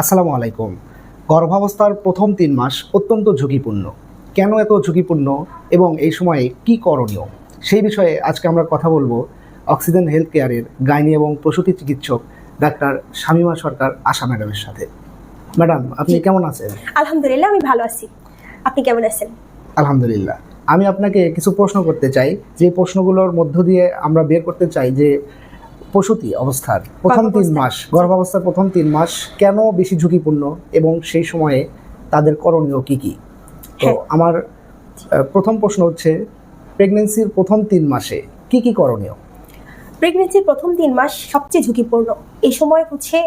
আসসালামু আলাইকুম। গর্ভাবস্থার প্রথম তিন মাস অত্যন্ত ঝুঁকিপূর্ণ। কেন এত ঝুঁকিপূর্ণ এবং এই সময়ে কি করণীয়? সেই বিষয়ে আজকে আমরা কথা বলব অক্সিজেন হেলথ কেয়ারের গাইনি এবং প্রসূতি চিকিৎসক ডাক্তার শামিমা সরকার আশা ম্যাডামের সাথে। ম্যাডাম আপনি কেমন আছেন? আলহামদুলিল্লাহ আমি ভালো আছি। আপনি কেমন আছেন? আলহামদুলিল্লাহ। আমি আপনাকে কিছু প্রশ্ন করতে চাই। যে প্রশ্নগুলোর মধ্য দিয়ে আমরা বের করতে চাই যে প্রসূতি অবস্থার প্রথম তিন। মাস গর্ভাবস্থার প্রথম তিন মাস কেন বেশি ঝুঁকিপূর্ণ এবং সেই সময়ে তাদের করণীয় কি কি তো হ্যাঁ। আমার প্রথম প্রশ্ন হচ্ছে প্রেগনেন্সির প্রথম তিন মাসে কি কি করণীয় প্রেগনেন্সির প্রথম তিন মাস সবচেয়ে ঝুঁকিপূর্ণ এই সময় হচ্ছে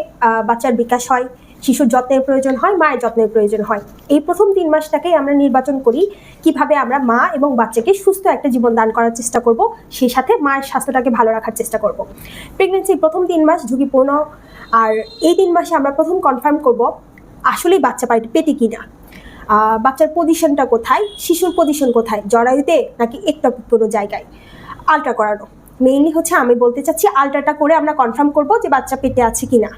বাচ্চার বিকাশ হয় শিশুর যত্নের প্রয়োজন হয় মায়ের যত্নের প্রয়োজন হয়। এই প্রথম তিন মাসটাকেই আমরা নির্বাচন করি কীভাবে আমরা মা এবং বাচ্চাকে সুস্থ একটা জীবন দান করার চেষ্টা করব সেই সাথে মায়ের স্বাস্থ্যটাকে ভালো রাখার চেষ্টা করব। প্রেগনেন্সির প্রথম তিন মাস ঝুঁকিপূর্ণ আর এই তিন মাসে আমরা প্রথম কনফার্ম করব আসলেই বাচ্চা পাই পেটে কিনা? আহ, বাচ্চার পজিশনটা কোথায়? শিশুর পজিশন কোথায়? জরায়ুতে নাকি একটু কোনো জায়গায়? আলট্রা করানো। মেইনলি হচ্ছে আমি বলতে চাচ্ছি আলট্রাটা করে আমরা কনফার্ম করব যে বাচ্চা পেটে আছে কি না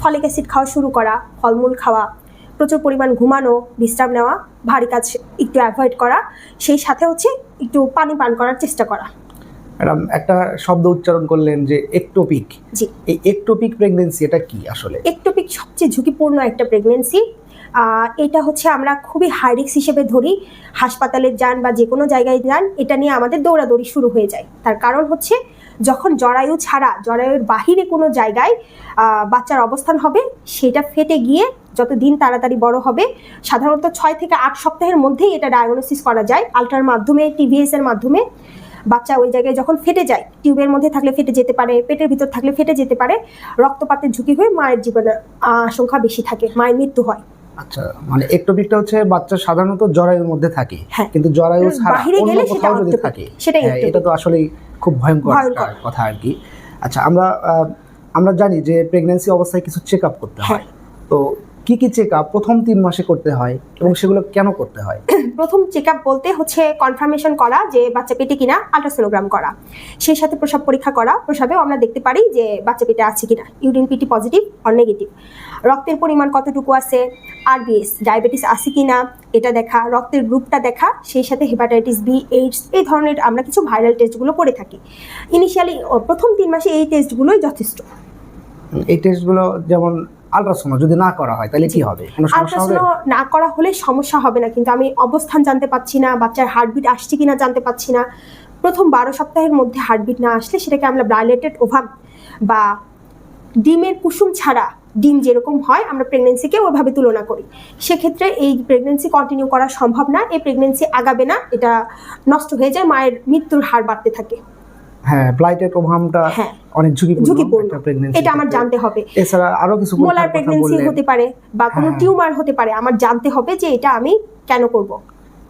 ফলিক অ্যাসিড খাওয়া শুরু করা ফলমূল খাওয়া প্রচুর পরিমাণ ঘুমানো বিশ্রাম নেওয়া ভারী কাজ একটু অ্যাভয়েড করা সেই সাথে হচ্ছে একটু পানি পান করার চেষ্টা করা। ম্যাডাম একটা শব্দ উচ্চারণ করলেন যে একটোপিক জি। এই একটোপিক প্রেগনেন্সি এটা কি আসলে? একটোপিক সবচেয়ে ঝুঁকিপূর্ণ একটা প্রেগনেন্সি এটা হচ্ছে আমরা খুবই হাই রিস্ক হিসেবে ধরি হাসপাতালে যান বা যে কোনো জায়গায় যান এটা নিয়ে আমাদের দৌড়াদৌড়ি শুরু হয়ে যায়। তার কারণ হচ্ছে যখন জরায়ু ছাড়া জরায়ুর বাহিরে কোনো জায়গায় আহ, বাচ্চার অবস্থান হবে সেটা ফেটে গিয়ে যত দিন তাড়াতাড়ি বড় হবে সাধারণত ছয় থেকে আট সপ্তাহের মধ্যেই এটা ডায়াগনোসিস করা যায়। আলট্রার মাধ্যমে টিভিএস এর মাধ্যমে বাচ্চা ওই জায়গায় যখন ফেটে যায় টিউবের মধ্যে থাকলে ফেটে যেতে পারে পেটের ভিতর থাকলে ফেটে যেতে পারে রক্তপাতের ঝুঁকি হয়ে মায়ের জীবনের আশঙ্কা বেশি থাকে মায়ের মৃত্যু হয়। আচ্ছা মানে একটোপিকটা হচ্ছে বাচ্চা সাধারণত জরায়ুর মধ্যে থাকে হ্যাঁ। কিন্তু জরায়ু ছাড়া অন্য গেলে সেটা কোথাও যদি থাকে সেটাই হ্যাঁ, এটা তো আসলেই খুব ভয়ঙ্কর। কথা আর কি। আচ্ছা আমরা আমরা জানি যে প্রেগন্যান্সি অবস্থায় কিছু চেক আপ করতে হয়। তো কি কি চেক আপ প্রথম তিন মাসে করতে হয় এবং সেগুলো কেন করতে হয়? প্রথম চেক আপ বলতে হচ্ছে কনফার্মেশন করা যে বাচ্চা পেটে কিনা আল্ট্রাসোনোগ্রাম করা। সেই সাথে প্রসাব পরীক্ষা করা। প্রসাবেও আমরা দেখতে পারি যে বাচ্চা পেটে আছে কিনা। Urine PT positive or negative রক্তের পরিমাণ কতটুকু আছে? আরবিএস ডায়াবেটিস আছে কিনা? এটা দেখা। রক্তের গ্রুপটা দেখা। সেই সাথে হেপাটাইটিস বি এইডস এই ধরনের আমরা কিছু ভাইরাল টেস্টগুলো করে থাকি। ইনিশিয়ালি প্রথম তিন মাসে এই টেস্টগুলোই যথেষ্ট। এই টেস্টগুলো যেমন আলট্রাসাউন্ড যদি না করা হয়, তাহলে কি হবে? না করা হলে সমস্যা হবে না, কিন্তু আমি অবস্থান জানতে পাচ্ছি না, বাচ্চার হার্টবিট আসছে কিনা জানতে পাচ্ছি না। প্রথম বারো সপ্তাহের মধ্যে হার্টবিট না আসলে সেটাকে আমরা ব্রাইলেটেড ওভাম বা ডিমের কুসুম ছাড়া ডিম যেরকম হয়, আমরা প্রেগনেন্সিকে ওভাবে তুলনা করি। সেক্ষেত্রে এই প্রেগনেন্সি কন্টিনিউ করা সম্ভব না, এই প্রেগনেন্সি আগাবে না, এটা নষ্ট হয়ে যায়, মায়ের মৃত্যুর হার বাড়তে থাকে। হ্যাঁ ব্লাইটেড ওভামটা হ্যাঁ। অনেক ঝুঁকিপূর্ণ এটা আমার জানতে হবে এছাড়া আরও কিছু মোলার বললেন। হতে পারে বা কোনো হ্যাঁ। টিউমার হতে পারে আমার জানতে হবে যে এটা আমি কেন করব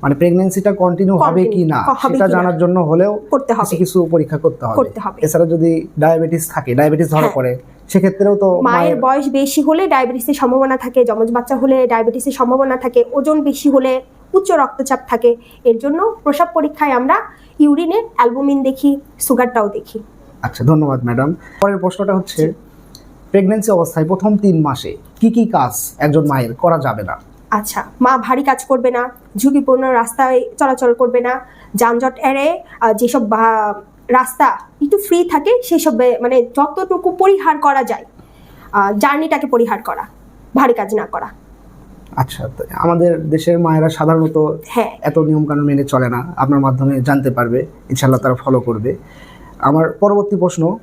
মানে প্রেগন্যান্সিটা কন্টিনিউ হবে কি না সেটা জানার জন্য হলেও করতে হবে কিছু পরীক্ষা করতে হবে করতে হবে। এছাড়া যদি ডায়াবেটিস থাকে ডায়াবেটিস ধরা হ্যাঁ। পড়ে সেক্ষেত্রেও তো মায়ের বয়স বেশি হলে ডায়াবেটিসের সম্ভাবনা থাকে যমজ বাচ্চা হলে ডায়াবেটিসের সম্ভাবনা থাকে ওজন বেশি হলে উচ্চ রক্তচাপ থাকে। এর জন্য প্রসাব পরীক্ষায় আমরা ইউরিনে অ্যালবুমিন দেখি সুগারটাও দেখি। আচ্ছা ধন্যবাদ ম্যাডাম। পরের প্রশ্নটা হচ্ছে প্রেগন্যান্সি অবস্থায় প্রথম তিন মাসে কি কি কাজ একজন মায়ের করা যাবে না? আচ্ছা মা ভারী কাজ করবে না ঝুঁকিপূর্ণ রাস্তায় চলাচল করবে না যানজট এড়ে যেসব রাস্তা একটু ফ্রি থাকে সেসব মানে যতটুকু পরিহার করা যায় জার্নিটাকে পরিহার করা ভারী কাজ না করা। আচ্ছা আমাদের দেশের মায়েরা সাধারণত হ্যাঁ। এত নিয়ম কানুন মেনে চলে না। আপনার মাধ্যমে জানতে পারবে ইনশাল্লাহ তারা ফলো করবে। আমার পরবর্তী প্রশ্ন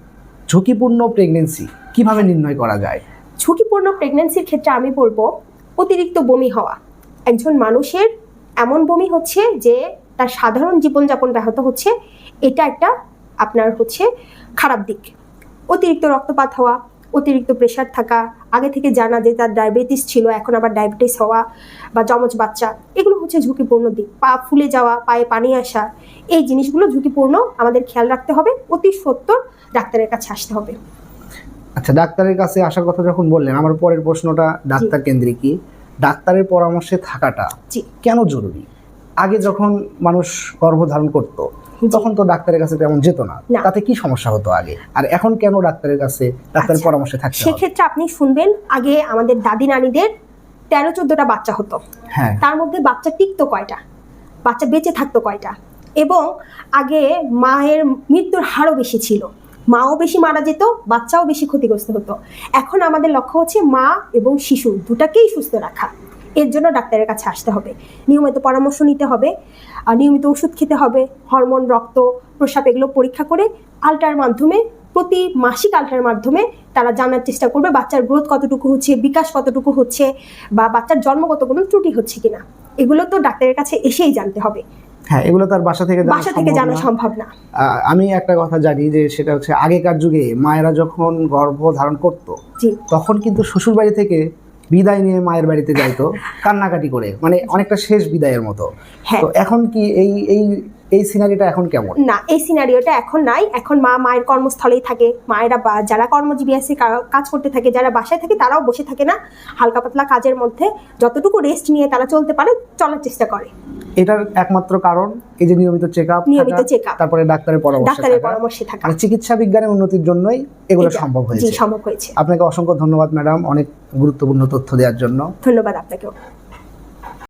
ঝুঁকিপূর্ণ প্রেগনেন্সি কীভাবে নির্ণয় করা যায়? ঝুঁকিপূর্ণ প্রেগনেন্সির ক্ষেত্রে আমি বলব অতিরিক্ত বমি হওয়া। একজন মানুষের এমন বমি হচ্ছে যে তার সাধারণ জীবনযাপন ব্যাহত হচ্ছে। এটা একটা আপনার হচ্ছে খারাপ দিক। অতিরিক্ত রক্তপাত হওয়া অতিরিক্ত প্রেশার থাকা আগে থেকে জানা যে তার ডায়াবেটিস ছিল এখন আবার ডায়াবেটিস হওয়া বা যমজ বাচ্চা এগুলো হচ্ছে ঝুঁকিপূর্ণ দিক। পা ফুলে যাওয়া পায়ে পানি আসা এই জিনিসগুলো ঝুঁকিপূর্ণ আমাদের খেয়াল রাখতে হবে অতি সত্তর ডাক্তারের কাছে আসতে হবে। আচ্ছা ডাক্তারের কাছে আসার কথা যখন বললেন আমার পরের প্রশ্নটা ডাক্তার কেন্দ্রিকই ডাক্তারের পরামর্শে থাকাটা কেন জরুরি? আগে যখন মানুষ গর্ভধারণ করত তখন তো ডাক্তারের কাছে তেমন যেত না। তাতে কি সমস্যা হতো আগে? আর এখন কেন ডাক্তারের কাছে ডাক্তারের আচ্ছা। পরামর্শে হবে? সেক্ষেত্রে আপনি শুনবেন আগে আমাদের দাদি নানিদের তেরো চোদ্দটা বাচ্চা হতো। হ্যাঁ। তার মধ্যে বাচ্চা টিকতো কয়টা? বাচ্চা বেঁচে থাকতো কয়টা? এবং আগে মায়ের মৃত্যুর হারও বেশি ছিল। মাও বেশি মারা যেত বাচ্চাও বেশি ক্ষতিগ্রস্ত হতো। এখন আমাদের লক্ষ্য হচ্ছে মা এবং শিশু দুটাকেই সুস্থ রাখা। এর জন্য ডাক্তারের কাছে আসতে হবে। নিয়মিত পরামর্শ নিতে হবে নিয়মিত ওষুধ খেতে হবে হরমোন রক্ত প্রস্রাব এগুলো পরীক্ষা করে আলট্রার মাধ্যমে প্রতি মাসিক আলট্রার মাধ্যমে তারা জানার চেষ্টা করবে বাচ্চার গ্রোথ কতটুকু হচ্ছে বিকাশ কতটুকু হচ্ছে বা বাচ্চার জন্মগত কোনো ত্রুটি হচ্ছে কিনা। এগুলো তো ডাক্তারের কাছে এসেই জানতে হবে। হ্যাঁ এগুলো তার বাসা থেকে বাসা থেকে জানা সম্ভব না। আমি একটা কথা জানি যে সেটা হচ্ছে আগেকার যুগে মায়েরা যখন গর্ভ ধারণ করত তখন কিন্তু শ্বশুর বাড়ি থেকে বিদায় নিয়ে মায়ের বাড়িতে যাইতো কান্নাকাটি করে মানে অনেকটা শেষ বিদায়ের মতো। হ্যাঁ। তো এখন কি এই এই এই সিনারিটা এখন কেমন? না এই সিনারিওটা এখন নাই। এখন মা মায়ের কর্মস্থলেই থাকে। মায়েরা যারা কর্মজীবী আছে কাজ করতে থাকে যারা বাসায় থাকে তারাও বসে থাকে না। হালকা পাতলা কাজের মধ্যে যতটুকু রেস্ট নিয়ে তারা চলতে পারে চলার চেষ্টা করে। এটার একমাত্র কারণ এই যে নিয়মিত চেক আপ নিয়মিত check-up। তারপরে ডাক্তারের পরামর্শ ডাক্তারের পরামর্শে থাকা। মানে চিকিৎসা বিজ্ঞানের উন্নতির জন্যই এগুলো সম্ভব জি হয়েছে সম্ভব হয়েছে। আপনাকে অসংখ্য ধন্যবাদ ম্যাডাম অনেক গুরুত্বপূর্ণ তথ্য দেওয়ার জন্য। ধন্যবাদ আপনাকেও।